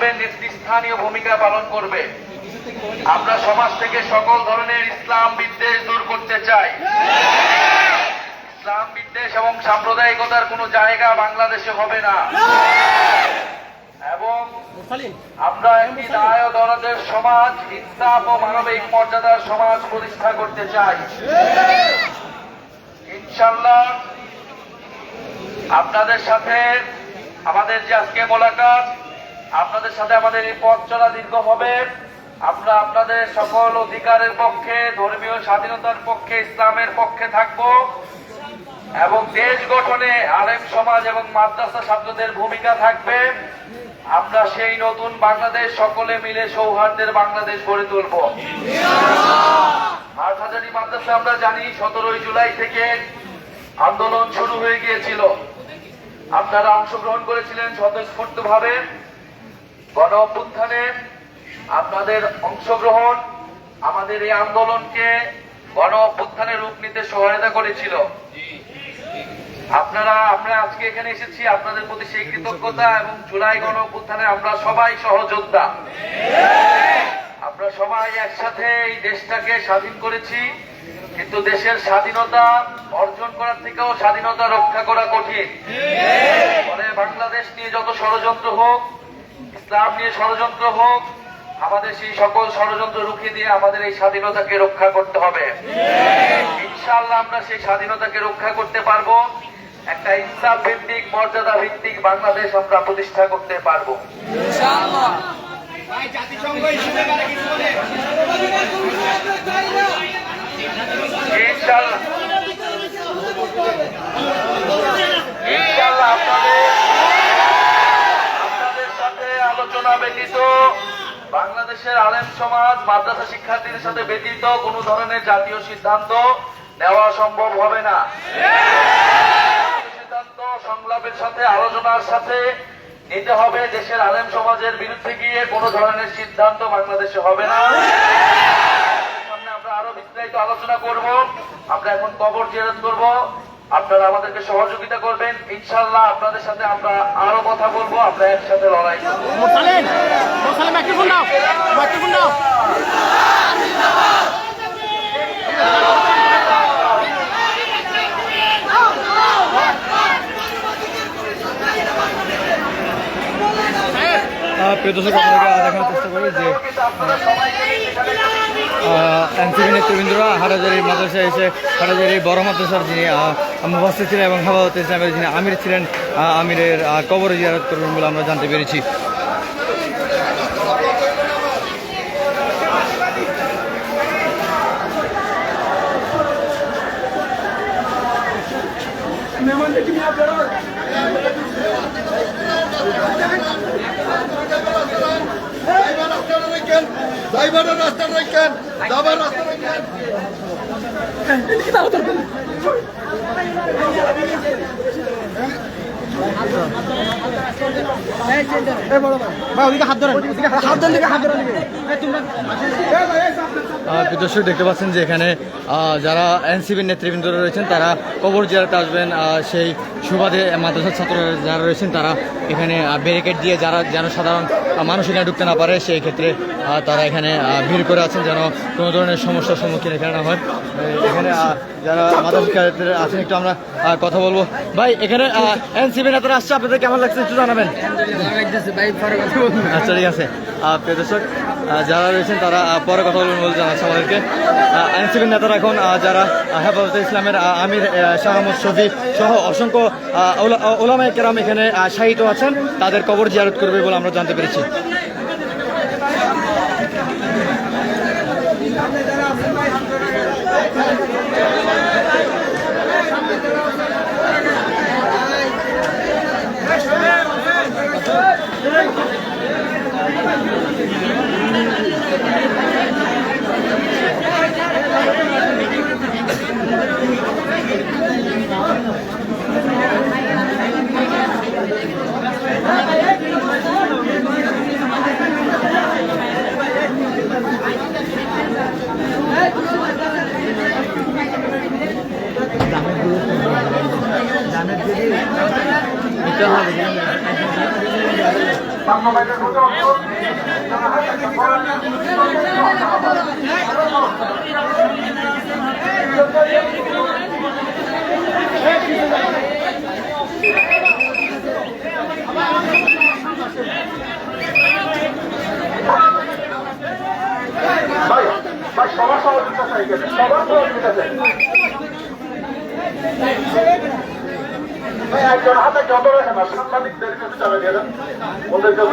করবে নেতৃস্থানীয় ভূমিকা পালন করবে। আমরা সমাজ থেকে সকল ধরনের ইসলাম বিদ্বেষ দূর করতে চাই। ইসলাম বিদ্বেষ এবং সাম্প্রদায়িকতার কোনো জায়গা বাংলাদেশে হবে না। এবং আমরা একটি ও দরদের সমাজ ইনসাফ ও মানবিক মর্যাদার সমাজ প্রতিষ্ঠা করতে চাই। ইনশাল্লাহ আপনাদের সাথে আমাদের যে আজকে মোলাকাত আপনাদের সাথে আমাদের এই পথ চলা দীর্ঘ হবে। আমরা আপনাদের সকল অধিকারের পক্ষে, ধর্মীয় স্বাধীনতার পক্ষে, ইসলামের পক্ষে থাকব এবং দেশ গঠনে আলেম সমাজ এবং মাদ্রাসা ছাত্রদের ভূমিকা থাকবে। আমরা সেই নতুন বাংলাদেশ সকলে মিলে সৌহার্দ্যের বাংলাদেশ গড়ে তুলব। হাটহাজারি মাদ্রাসা আমরা জানি সতেরোই জুলাই থেকে আন্দোলন শুরু হয়ে গিয়েছিল। আপনারা অংশগ্রহণ করেছিলেন স্বতঃস্ফূর্ত ভাবে গণ অভ্যুত্থানে আপনাদের অংশগ্রহণ আমাদের এই আন্দোলনকে গণ অভ্যুত্থানে রূপ নিতে সহায়তা করেছিল। আপনারা, আমরা আজকে এখানে এসেছি, আপনাদের প্রতি সেই কৃতজ্ঞতা এবং জুলাই গণ অভ্যুত্থানে আমরা সবাই সহযোদ্ধা। আমরা সবাই একসাথে এই দেশটাকে স্বাধীন করেছি, কিন্তু দেশের স্বাধীনতা অর্জন করার থেকেও স্বাধীনতা রক্ষা করা কঠিন। ফলে বাংলাদেশ নিয়ে যত ষড়যন্ত্র হোক ইসলাম নিয়ে ষড়যন্ত্র হোক, আমাদের সেই সকল ষড়যন্ত্র রুখে দিয়ে আমাদের এই স্বাধীনতাকে রক্ষা করতে হবে। ইনশাআল্লাহ আমরা সেই স্বাধীনতাকে রক্ষা করতে পারব। একটা ইনসাফ ভিত্তিক মর্যাদা ভিত্তিক বাংলাদেশ আমরা প্রতিষ্ঠা করতে পারব। ইনশাআল্লাহ। ইনশাআল্লাহ আপনাদের আলোচনা ব্যতীত বাংলাদেশের আলেম সমাজ, মাদ্রাসা শিক্ষার্থীদের সাথে ব্যতীত কোনো ধরনের জাতীয় সিদ্ধান্ত নেওয়া সম্ভব হবে না। সিদ্ধান্ত সংলাপের সাথে, আলোচনার সাথে নিতে হবে। দেশের আলেম সমাজের বিরুদ্ধে গিয়ে কোনো ধরনের সিদ্ধান্ত বাংলাদেশে হবে না। আমরা আরও বিস্তারিত আলোচনা করব। আমরা এখন কবর জিয়ারত করব। আপনারা আমাদেরকে সহযোগিতা করবেন। ইনশাল্লাহ আপনাদের সাথে আমরা আরও কথা বলব আমরা একসাথে লড়াই করব। মোসালেম মোসালেম মাইক্রোফোন দাও মাইক্রোফোন দাও। আহ, প্রিয় আপনাদেরকে দেখানোর চেষ্টা করি যে আপনারা সবাইকে এনসিপি নেতৃবৃন্দরা হাটাজারি মাদ্রাসায় এসে হাটাজারি বড় মাদ্রাসার যিনি মুফাসির ছিলেন এবং হাবাবত ইসলামের যিনি আমির ছিলেন আমিরের কবর জিয়ারত করবেন বলে আমরা জানতে পেরেছি। রাস্তা রাখেন যাবার রাস্তা রাখেন। হাত ধরেন হাত ধরেন হাত ধরেন দর্শক দেখতে পাচ্ছেন যে এখানে যারা এনসিবির নেতৃবৃন্দরা রয়েছেন তারা কবর জিয়ারতে আসবেন সেই সুবাদে মাদ্রাসার ছাত্ররা যারা রয়েছেন তারা এখানে ব্যারিকেড দিয়ে যারা যেন সাধারণ মানুষ এখানে ঢুকতে না পারে সেই ক্ষেত্রে তারা এখানে ভিড় করে আছেন যেন কোনো ধরনের সমস্যার সম্মুখীন এখানে না হয় এখানে যারা মাদ্রাসা আছেন একটু আমরা কথা বলব। ভাই এখানে এনসিপি নেতারা আসছে আপনাদের কেমন লাগছে একটু জানাবেন? আচ্ছা ঠিক আছে। প্রিয় দর্শক যারা রয়েছেন তারা পরে কথা বলবেন বলে জানাচ্ছে আমাদেরকে আইনসিপি নেতারা এখন যারা হেফাজতে ইসলামের আমির শাহ আহমদ শফি সহ অসংখ্য আহ, ওলা- কেরাম এখানে শায়িত আছেন তাদের কবর জিয়ারত করবে বলে আমরা জানতে পেরেছি বাংলাদেশ ভাই ভাই সবার সহযোগিতা চাই সবার সহযোগিতা চাই। একজন হাতে যত রাখেন না সাংবাদিকদের কাছে দিয়ে দেন। ওদের জন্য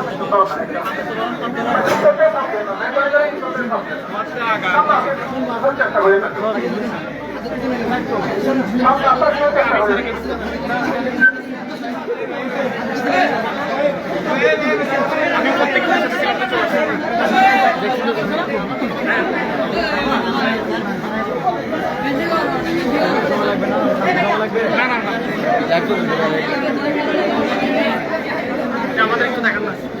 তো কোনো মানে নেই। চেষ্টা না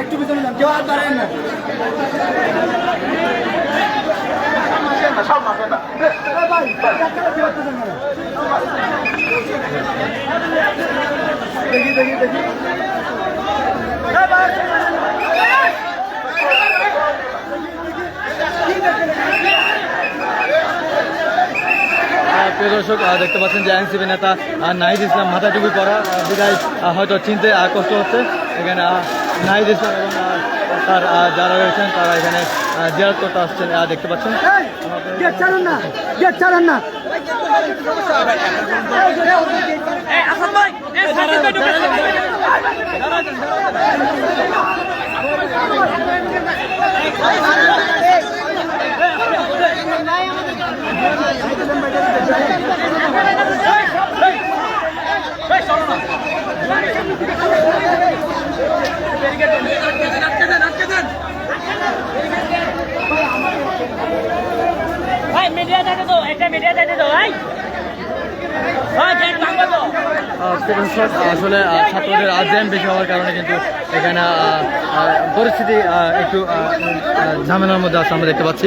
একটু ভিতরে যান কেউ আর দাঁড়ায় না। দেখি প্রিয় দর্শক দেখতে পাচ্ছেন যে আইনসিপি নেতা নাহিদ ইসলাম মাথা টুপি আহ, বিদায় হয়তো চিনতে কষ্ট হচ্ছে। এখানে নাহিদ ইসলাম এবং তার যারা রয়েছেন তারা এখানে আহ, জিয়ারত করতে আসছেন দেখতে পাচ্ছেন গেট ছাড়েন না গেট ছাড়েন না ভাই মিডিয়া যাইতে তো একটা মিডিয়া যাইতে তো ভাই আসলে ছাত্রদের আজ্যাম বেশি হওয়ার কারণে কিন্তু এখানে পরিস্থিতি একটু ঝামেলার মধ্যে আছে আমরা দেখতে পাচ্ছি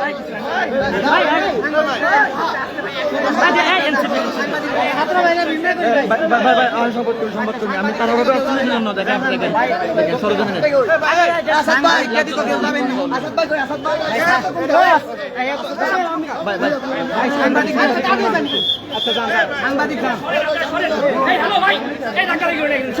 এসে আহ, পৌঁছেছি ভাই ভাই ভাই একটু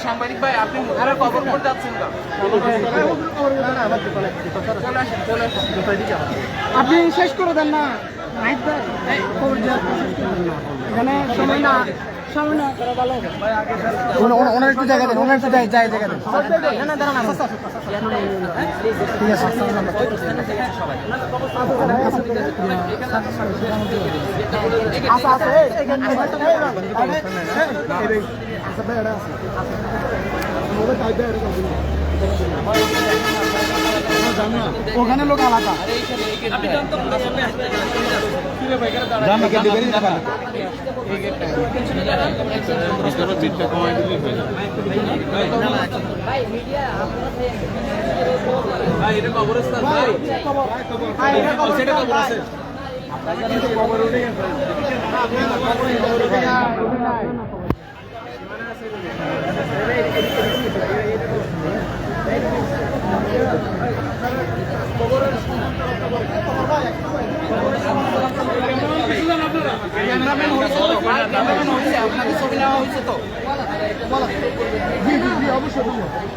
সাংবাদিক ভাই আপনি মুখারা কবর করতে যাচ্ছেন আপনি শেষ করে দেন না। ভাই এখানে সময় না ওনার একটু জায়গা দেন ওনার একটু জায়গা জায়গা দেন ঠিক আছে আচ্ছা আচ্ছা আচ্ছা। ওখানে লোক আলাদা। এটা কবরস্থান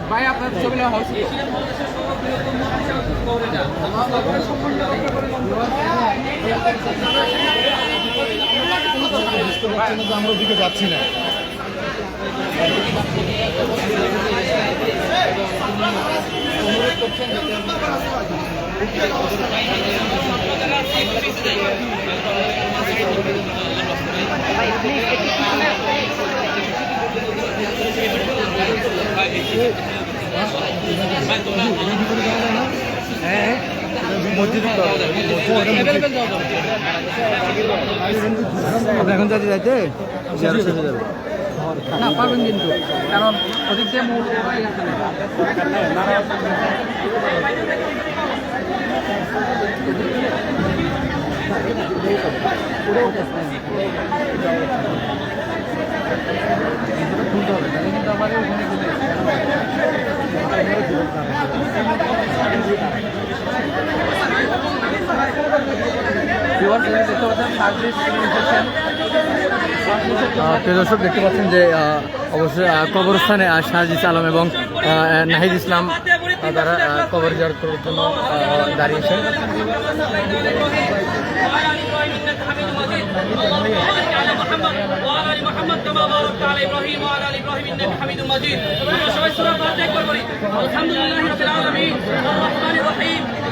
ভাই আপনার ছবি নেওয়া হয়েছে? আমরা ওদিকে যাচ্ছি না আপনি এখন যাতে যাইতে জিয়ারত শেষ হয়ে যাবে। না পারবেন কিন্তু। কারণ ওদিক দিয়ে মূল সার্ভিস আহ, দর্শক, দেখতে পাচ্ছেন যে অবশ্যই কবরস্থানে শাহজিজ আলম এবং নাহিদ ইসলাম তারা কবর জোর করার জন্য দাঁড়িয়েছেন। আলহামদুলিল্লাহ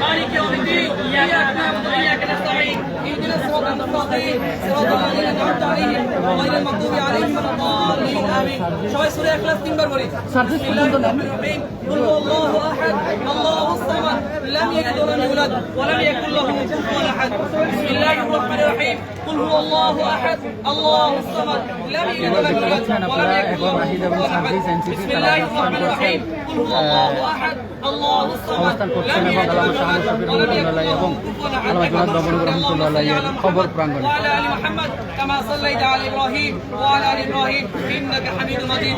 রাব্বিল আলামিন الرحمن الرحيم مالك يوم الدين اياك نعبد واياك نستعين اهدنا الصراط المستقيم صراط الذين انعمت عليهم غير المغضوب عليهم ولا الضالين امين সবাই সূরা ইখলাস তিনবার বলি বিসমিল্লাহির রহমানির রহিম قل هو الله احد الله الصمد لم يلد ولم يولد ولم يكن له كفوا احد بسم الله الرحمن الرحيم قل هو الله احد الله الصمد لم يلد ولم يولد ولم يكن له كفوا احد بسم الله الرحمن الرحيم قل هو الله احد الله الصمد لم يلد ولم يولد ولم يكن له كفوا احد খবর প্রাঙ্গণে وعلى ال محمد كما صليت على ابراهيم وعلى ال ابراهيم انك حميد مجيد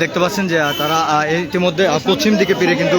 দেখতে পাচ্ছেন যে তারা ইতিমধ্যে পশ্চিম দিকে ফিরে কিন্তু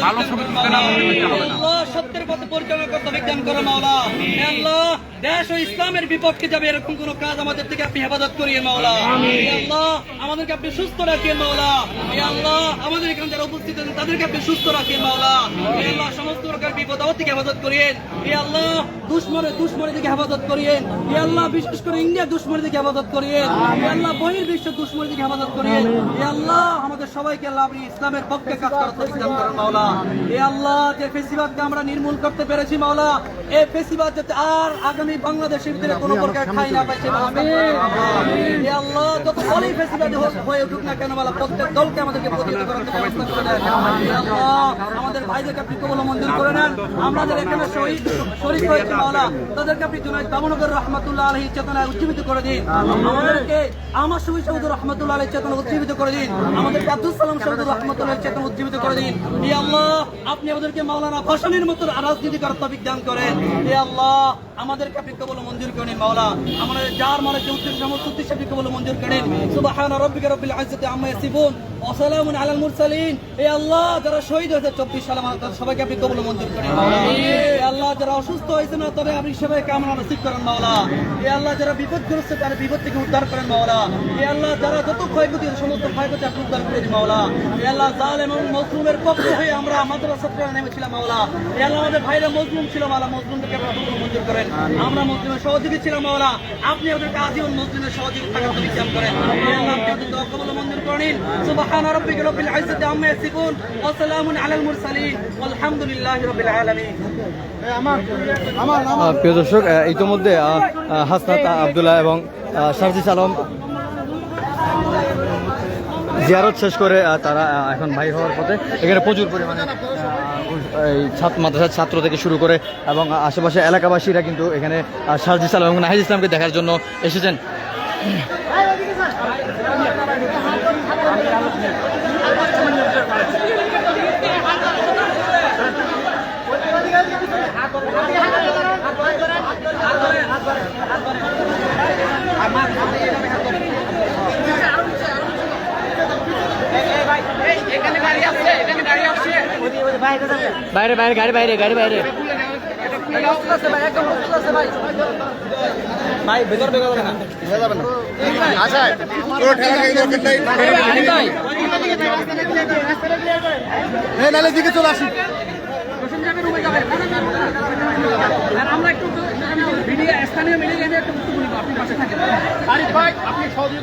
থাকার ছবি তুলতে না। সত্যের পথে পরিচালনা করতে বিজ্ঞান করো মাওলা। আল্লাহ দেশ ও ইসলামের বিপক্ষে যাবে এরকম কোন কাজ আমাদের থেকে আপনি হেফাজত করিয়ে মাওলা। আল্লাহ আমাদেরকে আপনি সুস্থ রাখিয়ে মাওলা। আল্লাহ আমাদের এখানে যারা উপস্থিত আছেন তাদেরকে আপনি সুস্থ রাখিয়ে মাওলা। আল্লাহ সমস্ত প্রকার বিপদ আপদ থেকে হেফাজত করিয়েন। হে আল্লাহ দুশ্মনে দুশ্মনী থেকে হেফাজত করিয়েন। হে আল্লাহ বিশেষ করে ইন্ডিয়া দুশ্মনী থেকে হেফাজত করিয়েন। হে আল্লাহ বহির বিশ্ব দুশ্মনী থেকে হেফাজত করিয়েন। হে আল্লাহ আমাদের সবাইকে আল্লাহ আপনি ইসলামের পক্ষে কাজ করার তৌফিক দান করেন মাওলা। হে আল্লাহ যে ফেসিবাদকে আমরা নির্মূল নির্মূল করতে পেরেছি মাওলা। এই ফেসিবাদ যাতে আর আগামী বাংলাদেশের ভিতরে কোনো প্রকার ঠাই না করুন। হে আল্লাহ যত বলেই হয়ে উঠুক না কেন প্রত্যেক দলকে আমাদেরকে প্রতিহত করার ব্যবস্থা করে দেন আল্লাহ আমাদের ভাইদেরকে আপনি কবল মঞ্জুর করে নেন। এখানে শহীদ শরীর হয়েছে মাওলা। তাদেরকে আপনি জুনাইদ বামনগর রহমতুল্লাহ আলহী চেতনায় উজ্জীবিত করে দিন। আমাদেরকে আমার সুবি সৌদ রহমতুল্লাহ আলহী চেতনা উজ্জীবিত করে দিন। আমাদেরকে আব্দুল সালাম সৌদ রহমতুল্লাহ চেতনা উজ্জীবিত করে দিন। আল্লাহ আপনি আমাদেরকে মাওলানা ভাসানের মতো রাজনীতি করার তবিক দান করেন হে আল্লাহ, আমাদেরকে আপনি কবল মঞ্জুর করেন মাওলা। আমাদের যার মানে যে উদ্দেশ্য সমস্ত উদ্দেশ্য আপনি কবল মঞ্জুর করেন সুবহান রাব্বিকা রাব্বিল ইজ্জাতি আম্মা ইয়াসিফুন। ওয়া সালামুন আলাল মুরসালিন। হে আল্লাহ, যারা শহীদ হয়েছে 24 সালে আমাদের সবাইকে আপনি কবল মঞ্জুর করেন হে আল্লাহ, যারা অসুস্থ হয়েছে না, তবে আপনি সবাইকে আমরা নসিব করেন, মাওলা। হে আল্লাহ, যারা বিপদগ্রস্ত, তারা বিপদ থেকে উদ্ধার করেন, মাওলা। হে আল্লাহ, যারা যত ক্ষয়ক্ষতি সমস্ত ক্ষয়ক্ষতি আপনি উদ্ধার করে দিন মাওলা। হে আল্লাহ, জালেম এবং মজলুমের পক্ষ হয়ে আমরা মাদ্রাসা ছাত্ররা নেমেছিলাম, মাওলা। হে আল্লাহ আমাদের ভাইরা মজলুম ছিল মাওলা মজলুমকে মঞ্জুর করেন। আমরা মজলুমের সহযোগী ছিলাম মাওলা। আপনি আমাদেরকে আজীবন মজলুমের সহযোগী থাকার তৌফিক দান করেন। আমাদের মঞ্জুর সুবহান রাব্বিকা রাব্বিল ইজ্জাতি আম্মা ইয়াসিফুন ওয়া সালামুন আলাল মুরসালিন। ওয়ালহামদুলিল্লাহি রাব্বিল আলামিন। প্রিয় দর্শক ইতোমধ্যে হাসনাত আবদুল্লাহ এবং আহ, শারজিস আলম জিয়ারত শেষ করে তারা এখন ভাই হওয়ার পথে। এখানে প্রচুর পরিমাণে এই ছাত্র মাদ্রাসার ছাত্র থেকে শুরু করে এবং আশেপাশে এলাকাবাসীরা কিন্তু এখানে শারজিস আলম এবং নাহিদ ইসলামকে দেখার জন্য এসেছেন। বাইরে বাইরে গাড়ি বাইরে গাড়ি বাইরে। আচ্ছা কোনো ঠেলা দরকার নাই এই নালে দিকে চলে আসি। আর আমরা একটু মিডিয়া স্থানীয় মিডিয়া নিয়ে একটু আপনি পাশে থাকেন। আরিফ ভাই আপনি সহযোগ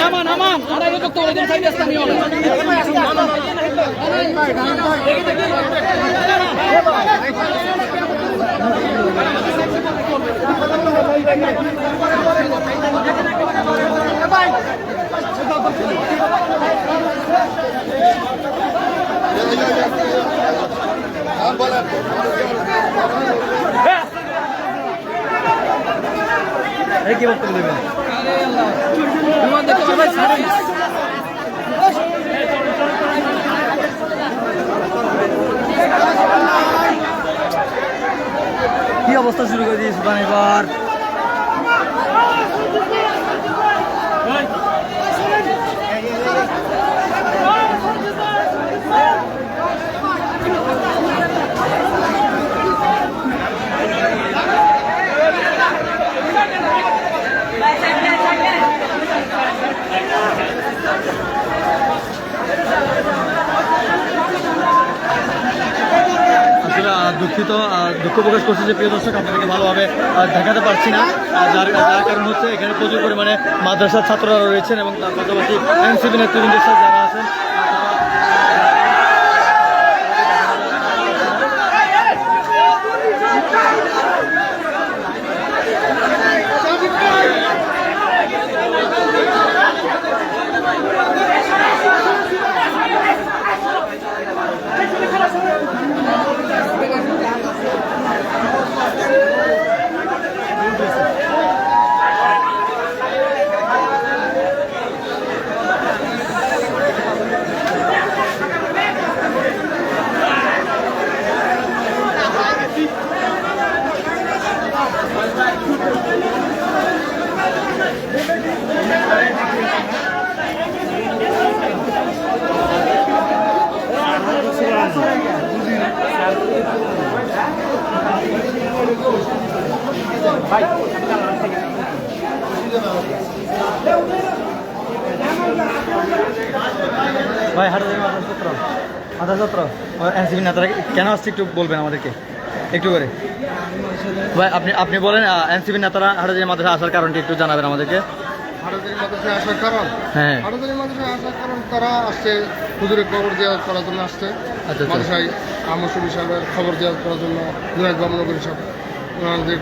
আমান আমান। আমরা এটা তো ওদের সাইডে স্থানীয় হ্যাঁ, বলেন কি অবস্থা শুরু করে দিয়েছি এবার দুঃখিত দুঃখ প্রকাশ করছি যে প্রিয় দর্শক, আপনাদেরকে ভালোভাবে দেখাতে পারছি না। যার যার কারণ হচ্ছে, এখানে প্রচুর পরিমাণে মাদ্রাসার ছাত্ররা রয়েছেন এবং তার পাশাপাশি এনসিপি নেতৃবৃন্দের সাথে যারা আছেন ছাত্র এনসিপি নেতারা কেন আসছে একটু বলবেন আমাদেরকে? একটু করে। ভাই আপনি আপনি বলেন এনসিপি নেতারা হাটাজারি মাদ্রাসা আসার কারণটি একটু জানাবেন আমাদেরকে। মাদ্রাসায় আসার কারণ? হ্যাঁ। ভারতের মাদ্রাসায় আসার কারণ তারা আসছে হুজুরের খবর দেওয়া করার জন্য আসছে। আচ্ছা। মাদ্রাসায় আমসুবি সাহেবের খবর দেওয়া করার জন্য জুনায়দ বামনগরী সব ওনাদের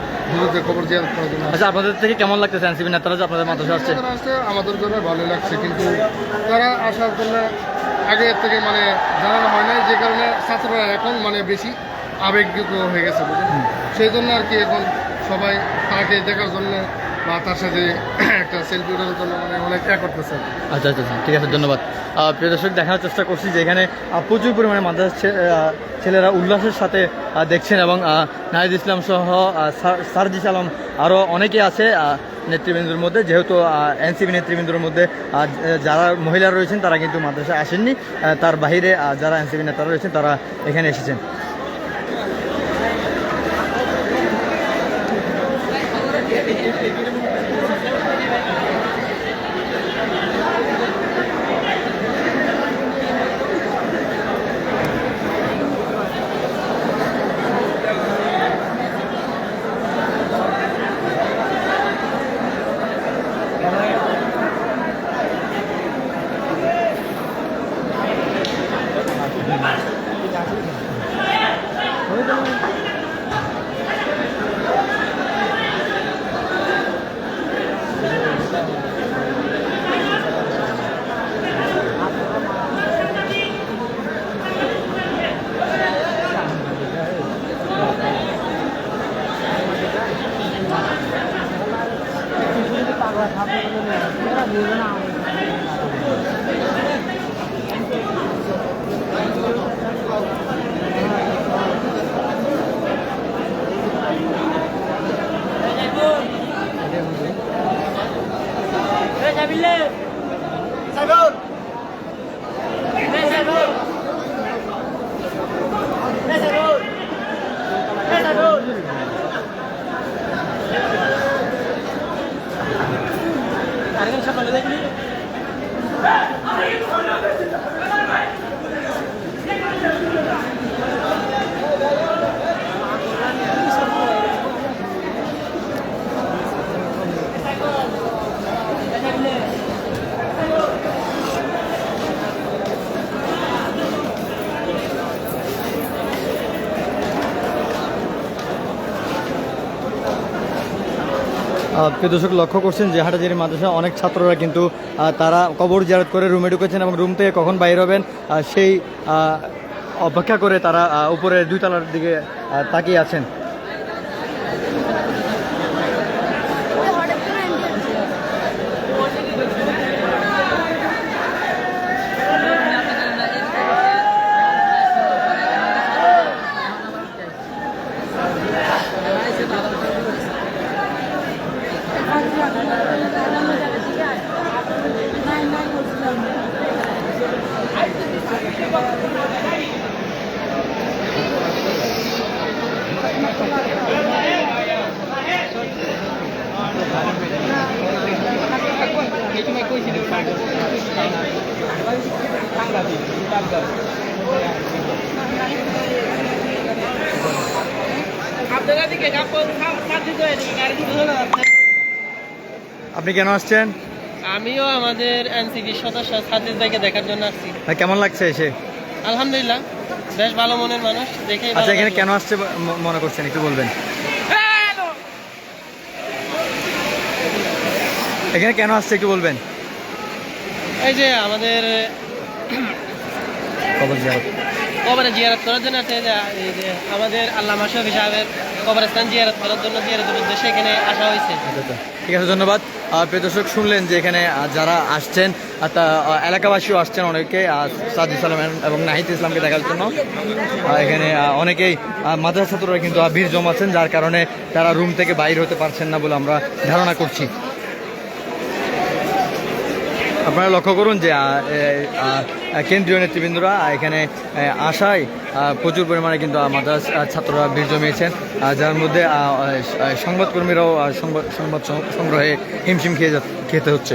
খবর দেওয়া করার আচ্ছা আপনাদের থেকে কেমন লাগতেছে এনসিপি নেতারা যে আপনাদের মাদ্রাসা আসছে? আমাদের জন্য ভালো লাগছে কিন্তু তারা আসার জন্য আগে থেকে মানে জানানো হয় নাই যে কারণে ছাত্ররা এখন মানে বেশি আবেগযুক্ত হয়ে গেছে বুঝলেন? সেই জন্য আর কি এখন সবাই তাকে দেখার জন্য বা তার সাথে একটা সেলফি ওঠানোর জন্য মানে অনেক করতেছে। আচ্ছা আচ্ছা আচ্ছা, ঠিক আছে ধন্যবাদ। প্রিয় দর্শক দেখানোর চেষ্টা করছি যে এখানে প্রচুর পরিমাণে মাদ্রাসা ছেলেরা উল্লাসের সাথে দেখছেন এবং নাহিদ ইসলাম সহ সারজিস আলম আরও অনেকে আছে নেতৃবৃন্দুর নেতৃবৃন্দর মধ্যে। যেহেতু এনসিপি নেতৃবৃন্দুর মধ্যে যারা মহিলা রয়েছেন, তারা কিন্তু মাদ্রাসায় আসেননি। তার বাহিরে যারা এনসিপি নেতারা রয়েছেন, তারা এখানে এসেছেন। Billah. প্রিয় দর্শক, লক্ষ্য করছেন যে হাটাজারি মাদ্রাসা অনেক ছাত্ররা কিন্তু তারা কবর জিয়ারত করে রুমে ঢুকেছেন এবং রুম থেকে কখন বাইর হবেন সেই অপেক্ষা করে তারা উপরে দুই তালার দিকে তাকিয়ে আছেন। আপনি কেন আসছেন? আমিও আমাদের এনসিপি সদস্য ছাত্রীদেরকে দেখার জন্য আসছি। ভাই, কেমন লাগছে এসে? আলহামদুলিল্লাহ বেশ ভালো মনের মানুষ দেখে আচ্ছা এখানে কেন আসছে মনে করছেন একটু বলবেন। এখানে কেন আসছে একটু বলবেন। এই যে আমাদের জিয়ারত। কবরে জিয়ারত করার জন্য আমাদের আল্লাহ মাসুফি সাহেবের কবরস্থান জিয়ারত করার জন্য জিয়ারতের উদ্দেশ্যে এখানে আসা হয়েছে। আচ্ছা, আচ্ছা। ঠিক আছে ধন্যবাদ। প্রিয় দর্শক শুনলেন যে এখানে যারা আসছেন তা এলাকাবাসীও আসছেন অনেকে সাদ ইসলাম এবং নাহিদ ইসলামকে দেখার জন্য। এখানে অনেকেই মাদ্রাসা ছাত্ররা কিন্তু ভিড় জমাচ্ছেন যার কারণে তারা রুম থেকে বাইর হতে পারছেন না বলে আমরা ধারণা করছি। আপনারা লক্ষ্য করুন যে কেন্দ্রীয় নেতৃবৃন্দরা এখানে আশায় প্রচুর পরিমাণে কিন্তু মাদ্রাস ছাত্ররা ভিড় জমিয়েছেন। যার মধ্যে সংবাদকর্মীরাও সংবাদ সংবাদ সংগ্রহে হিমশিম খেয়ে খেতে হচ্ছে।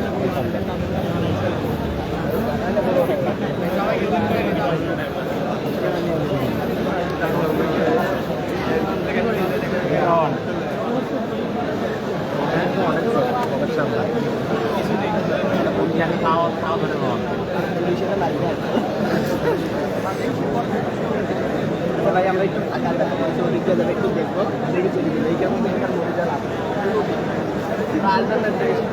Ah, tá na frente.